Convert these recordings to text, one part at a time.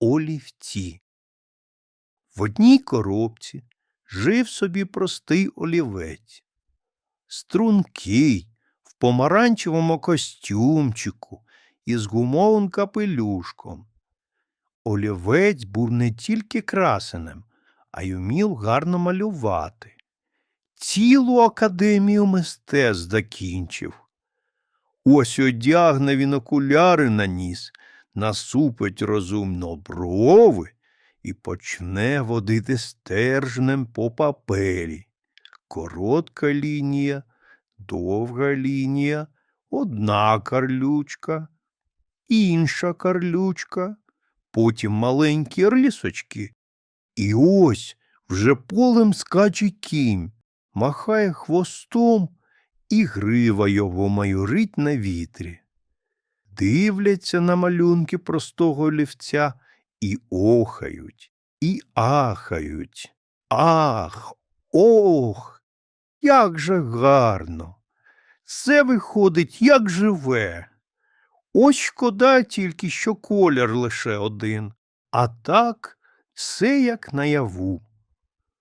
олівці. В одній коробці жив собі простий олівець. Стрункий, в помаранчевому костюмчику і з гумовим капелюшком. Олівець був не тільки красенем, а й умів гарно малювати. Цілу академію мистецтв закінчив. Ось одягне він окуляри на ніс, насупить розумно брови і почне водити стержнем по папері. Коротка лінія, довга лінія, одна карлючка, інша карлючка, потім маленькі рисочки. І ось вже полем скаче кінь, махає хвостом, і грива його майорить на вітрі. Дивляться на малюнки простого олівця і охають, і ахають. Ах, ох, як же гарно! Все виходить, як живе. Ось шкода тільки, що колір лише один, а так все як наяву.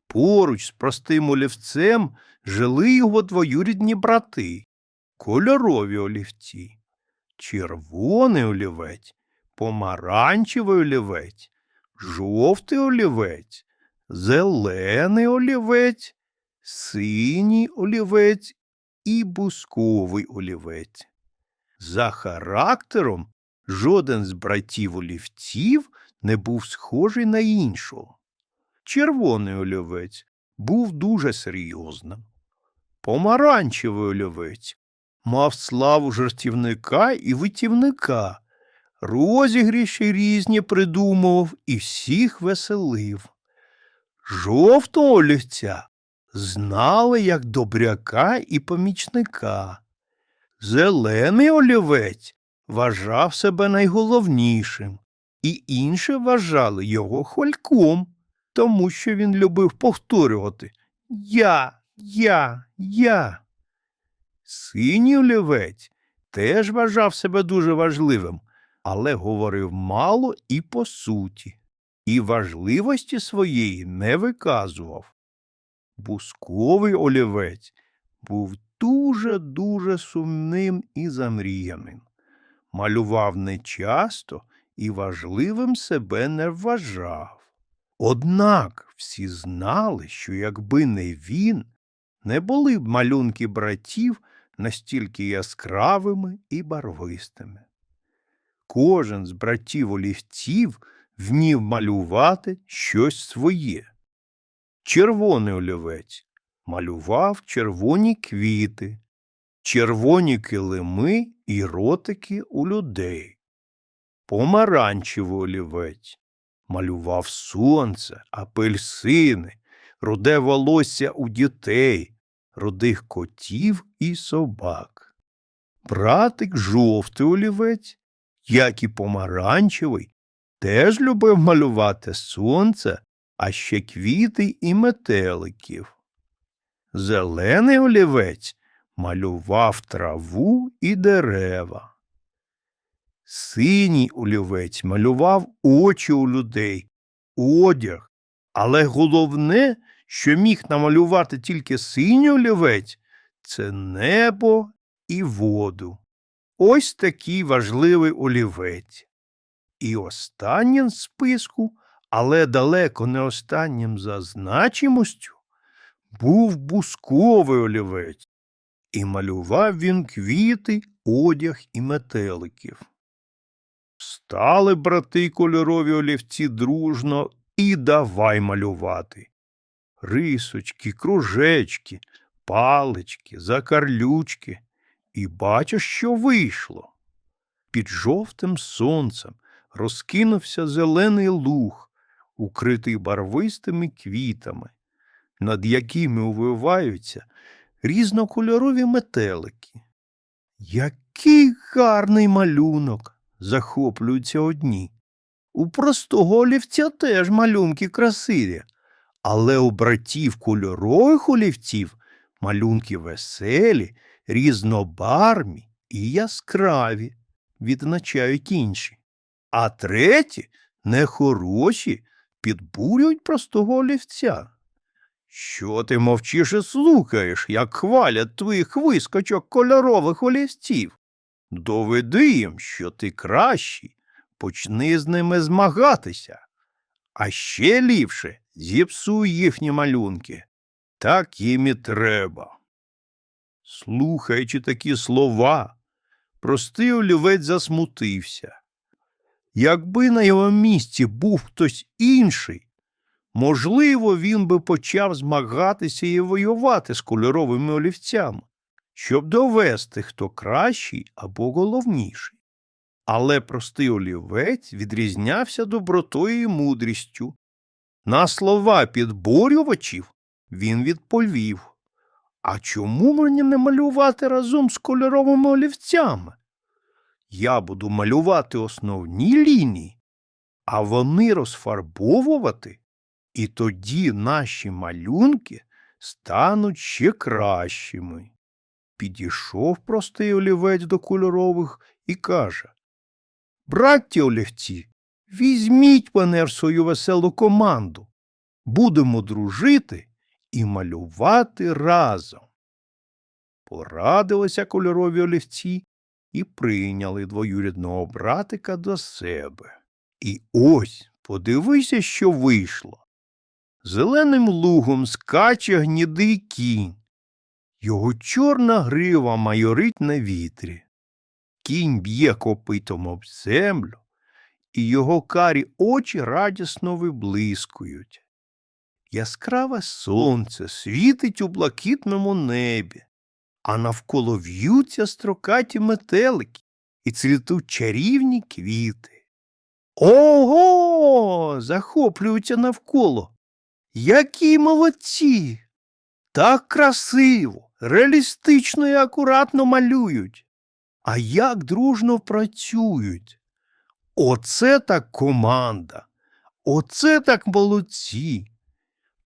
Поруч з простим олівцем жили його двоюрідні брати, кольорові олівці, червоний олівець, помаранчевий олівець, жовтий олівець, зелений олівець, синій олівець і бусковий олівець. За характером жоден з братів олівців не був схожий на іншого. Червоний олівець був дуже серйозним. Помаранчевий олівець мав славу жартівника і витівника, розігріші різні придумував і всіх веселив. Жовтого олівця знали як добряка і помічника. Зелений олівець вважав себе найголовнішим, і інші вважали його хольком, тому що він любив повторювати Я, я, я. Синій олівець теж вважав себе дуже важливим, але говорив мало і по суті, і важливості своєї не виказував. Бусковий олівець був дуже-дуже сумним і замріяним. Малював нечасто і важливим себе не вважав. Однак всі знали, що якби не він, не були б малюнки братів настільки яскравими і барвистими. Кожен з братів олівців вмів малювати щось своє. Червоний олівець малював червоні квіти, червоні килими і ротики у людей. Помаранчевий олівець малював сонце, апельсини, руде волосся у дітей, рудих котів і собак. Братик жовтий олівець, як і помаранчевий, теж любив малювати сонце, а ще квіти і метеликів. Зелений олівець малював траву і дерева. Синій олівець малював очі у людей, одяг, але головне, що міг намалювати тільки синій олівець, це небо і воду. Ось такий важливий олівець. І останнім списку, але далеко не останнім за значимостю, був бусковий олівець, і малював він квіти, одяг і метеликів. Стали брати кольорові олівці дружно і давай малювати. Рисочки, кружечки, палички, закарлючки. І бачу, що вийшло. Під жовтим сонцем розкинувся зелений луг, укритий барвистими квітами, над якими увиваються різнокольорові метелики. Який гарний малюнок! захоплюються одні. У простого олівця теж малюнки красиві, але у братів кольорових олівців малюнки веселі, різнобарвні і яскраві, відзначають інші. А треті нехороші підбурюють простого олівця. Що ти мовчиш і слухаєш, як хвалять твоїх вискочок кольорових олівців? Доведи їм, що ти кращий, почни з ними змагатися. А ще ліпше зіпсуй їхні малюнки. Так їм і треба. Слухаючи такі слова, простий олівець засмутився. Якби на його місці був хтось інший, можливо, він би почав змагатися і воювати з кольоровими олівцями, щоб довести, хто кращий або головніший. Але простий олівець відрізнявся добротою і мудрістю. На слова підборювачів він відповів А чому мені не малювати разом з кольоровими олівцями? Я буду малювати основні лінії, а вони розфарбовувати, і тоді наші малюнки стануть ще кращими. Підійшов простий олівець до кольорових і каже Братті олівці, візьміть мене в свою веселу команду. Будемо дружити і малювати разом. Порадилися кольорові олівці і прийняли двоюрідного братика до себе. І ось подивися, що вийшло. Зеленим лугом скаче гнідий кінь. Його чорна грива майорить на вітрі. Кінь б'є копитом об землю, і його карі очі радісно виблискують. Яскраве сонце світить у блакитному небі, а навколо в'ються строкаті метелики і цвітуть чарівні квіти. Ого. захоплюються навколо. Які молодці! Так красиво, реалістично і акуратно малюють. А як дружно працюють. Оце так команда. Оце так молодці.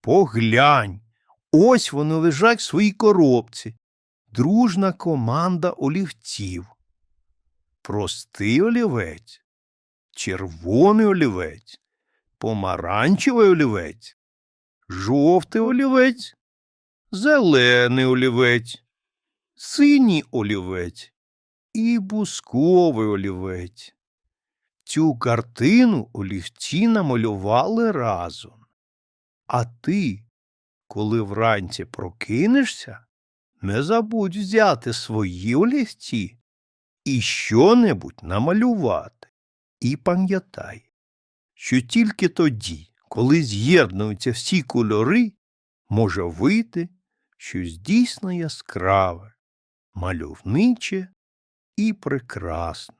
Поглянь, ось вони лежать в своїй коробці. Дружна команда олівців. Простий олівець, червоний олівець, помаранчевий олівець, жовтий олівець, зелений олівець, синій олівець і бусковий олівець. Цю картину олівці намалювали разом. А ти, коли вранці прокинешся, не забудь взяти свої олівці і що-небудь намалювати. І пам'ятай, що тільки тоді, коли з'єднуються всі кольори, може вийти щось дійсно яскраве, мальовниче і прекрасне.